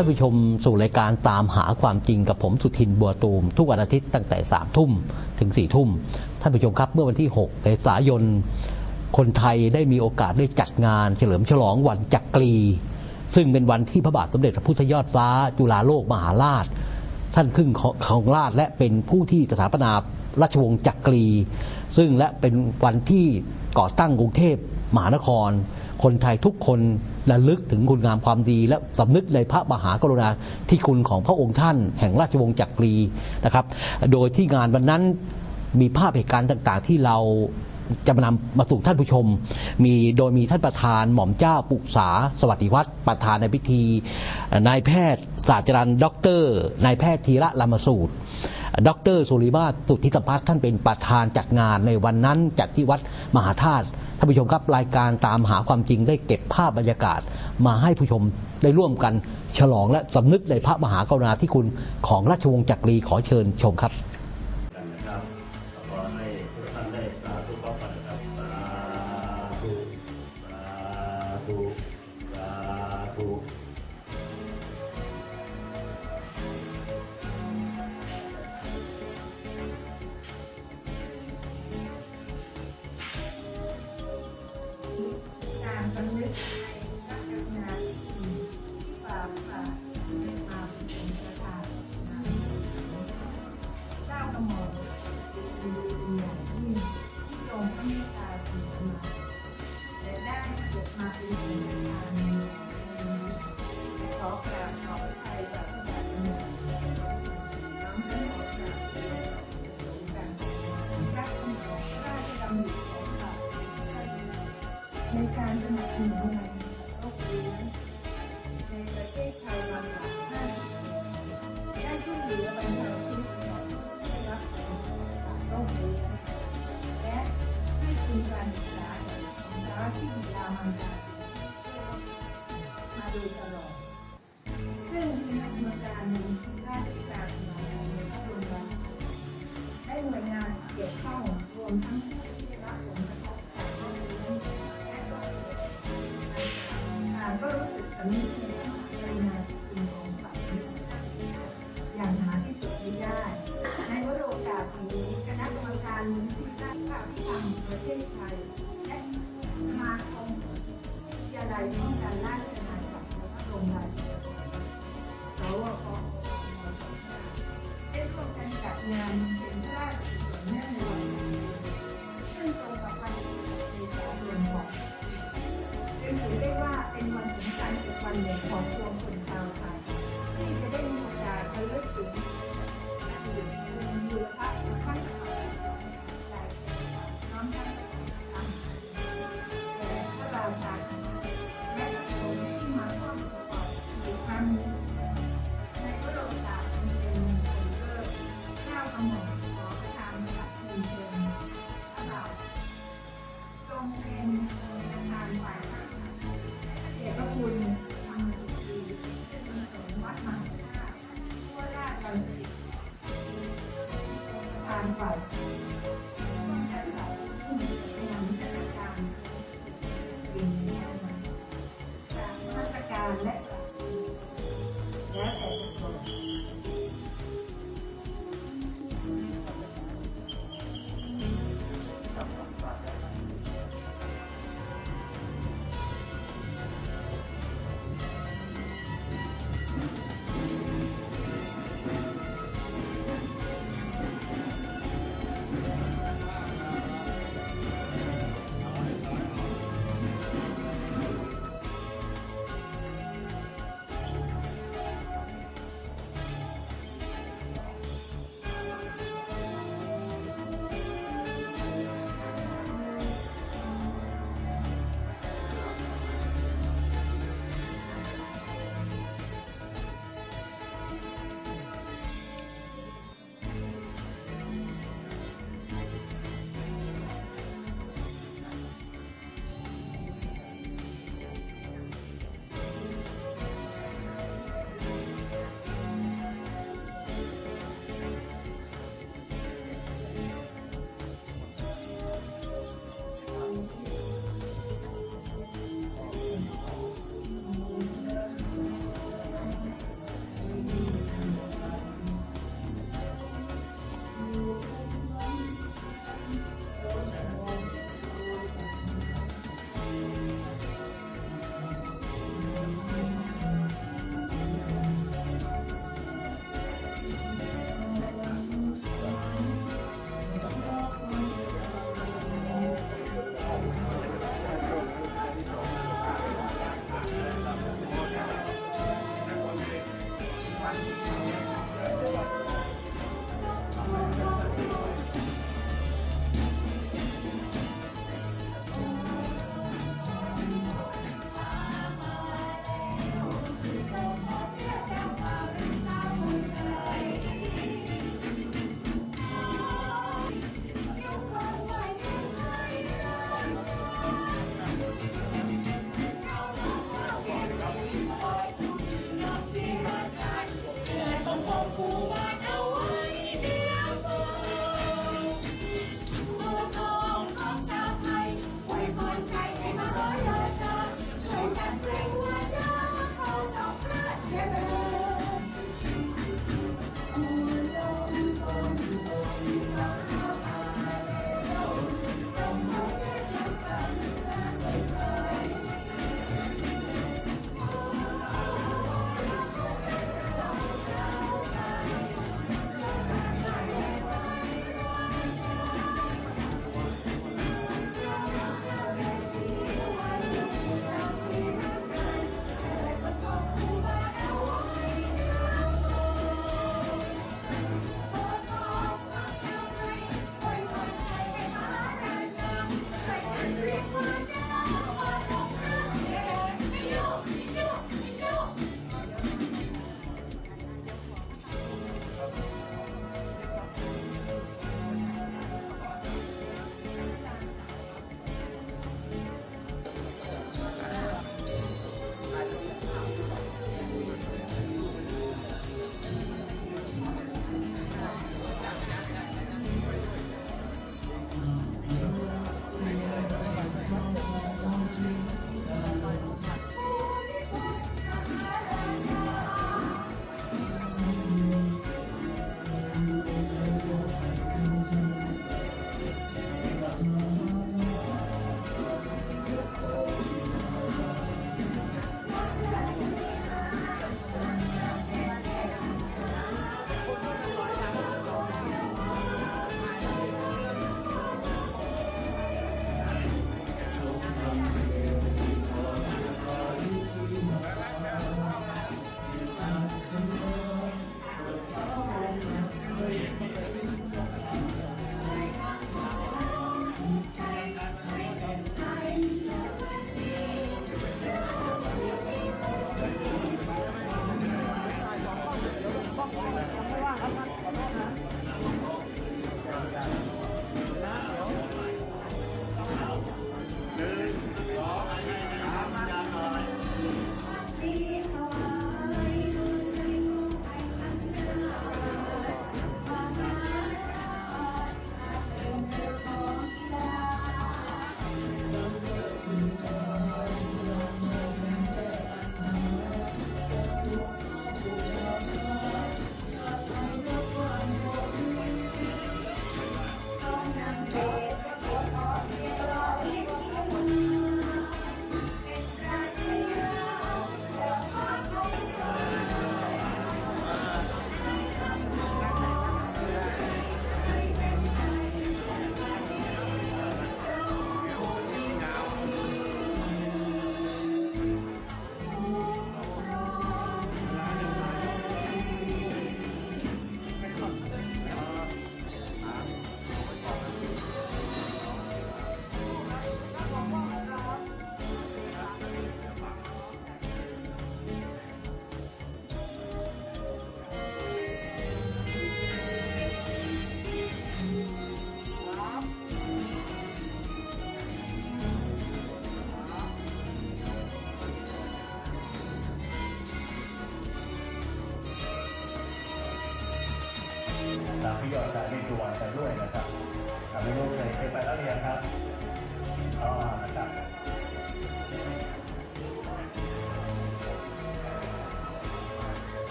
ท่านผู้ชมสู่รายการตามหาความจริงกับผมสุทินบัวตูม ทุกวันอาทิตย์ตั้งแต่3ามทุ่มถึง4ี่ทุ่ม ท่านผู้ชมครับเมื่อวันที่ 6 เมษายน คนไทยได้มีโอกาสได้จัดงานเฉลิมฉลองวันจักรี ซึ่งเป็นวันที่พระบาทสมเด็จพระพุทธยอดฟ้า จุฬาโลกมหาราช ท่านครึ่งของราชและเป็นผู้ที่สถาปนาราชวงศ์จักรี ซึ่งและเป็นวันที่ก่อตั้งกรุงเทพมหานคร คนไทยทุกคนระลึกถึงคุณงามความดี และสำนึกในพระมหากรุณาธิคุณของพระองค์ท่าน แห่งราชวงศ์จักรีนะครับ โดยที่งานวันนั้นมีภาพเหตุการณ์ต่าง ๆ ที่เราจะมานำมาสู่ท่านผู้ชม มีโดยมีท่านประธานหม่อมเจ้าปุษา สวัสดิวัฒน์ประธานในพิธี นายแพทย์ศาสตราจารย์ด็อกเตอร์นายแพทย์ธีระลามสูตรดรสุริมาศสุทธิสัมพัฒน์ท่านเป็นประธานจัดงานในวันนั้นจัดที่วัดมหาธาตุ ท่านผู้ชมครับรายการตามหาความจริงได้เก็บภาพบรรยากาศ มาให้ผู้ชมได้ร่วมกัน ฉลองและสำนึกในพระมหากรุณาธิคุณของราชวงศ์จักรีขอเชิญชมครับ ในการสนับสนุนงานโรคเรื้อนในประเทศไทยมาหลายห้าสิบปีได้ช่วยเหลือบรรเทาทุกข์ของผู้ได้รับผลจากโรคเรื้อนและให้ทุนการศึกษาแก่ของราที่บิดามารดามาโดยตลอดซึ่งคณะกรรมการมูลที่ราชการาในพระบรมราชโองได้หน่วยงานเกี่ยวข้องรวมทั้ง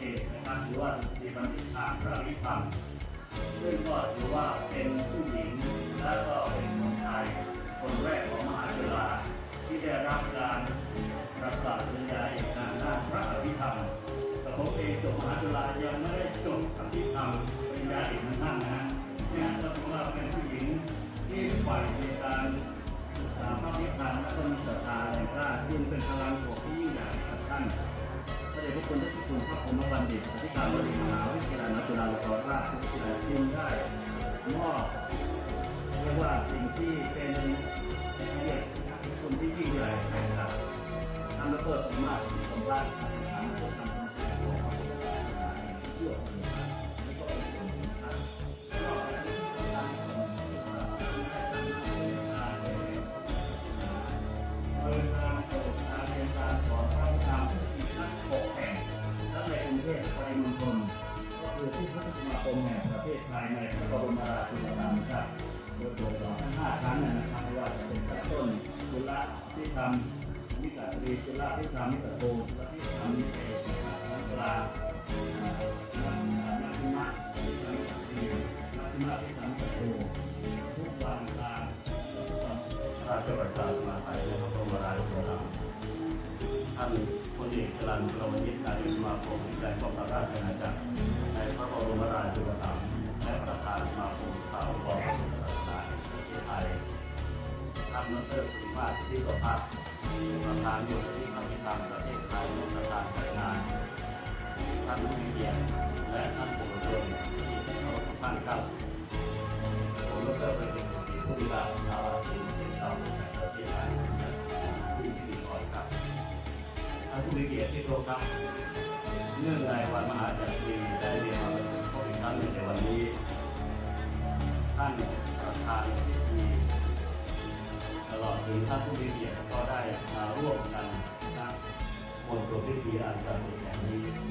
ว่ามีบันทึกอ่านพระวิธรรมซึ่งก็ถือว่าเป็นผู้หญิง และก็เป็นคนไทยคนแรกของมหาจุฬาที่ได้รับการประกาศปริญญาเอกทางด้านพระอภิธรรมแต่ผมเองจบมหาจุฬายังไม่ได้จบอภิธรรมปริญญาเอกทั้งท่านนะฮะนี่ก็ถือว่าเป็นผู้หญิงที่ฝ่ายในการศึกษาพระวิธรรมและก็มีศรัทธาแรงกล้าจึงเป็นพลังบวกที่ยิ่งใหญ่กับท่าน ชพระคุณท่านที่คุณพระพรหมบัณฑิตอธิการบดีมหาวิทยาลัยจุฬาลงกรณราชวิทยาลัยจึงได้มอบเรียกว่าสิ่งที่เป็นเกียรติคุณที่ยิ่งใหญ่แห่งชาติทำระเบิดมากสมบัติทำ ราชประชาสมาไทยในพระบรมราชูปถัมภ์ท่านพลเอกจรัญประวัตินายกสมาคมวิจัยป้องกันราชอาณาจักรในพระบรมราชูปถัมภ์และประธานสมาคมสภาองค์กรศาสนาแห่งประเทศไทยท่านดรสุริมาสิทธิสภัทรประธานมูลนิธิพระพิธรรมประเทศไทยและประธานจัดงานท่านผู้มีเกียรติและท่านสื่อมวลชนที่เคารพทุกท่านครับ เกียรติที่เคารพครับเนื่องในวันมหาจักรีได้เรียนมาประชุมพบอีกครั้งหนึ่งในวันนี้ ท่านประธานพิธีตลอดถึงท่านผู้มีเกียรติก็ได้มาร่วมกันนะมวลตัวพิธีอันศักดิ์สิทธิ์แห่งนี้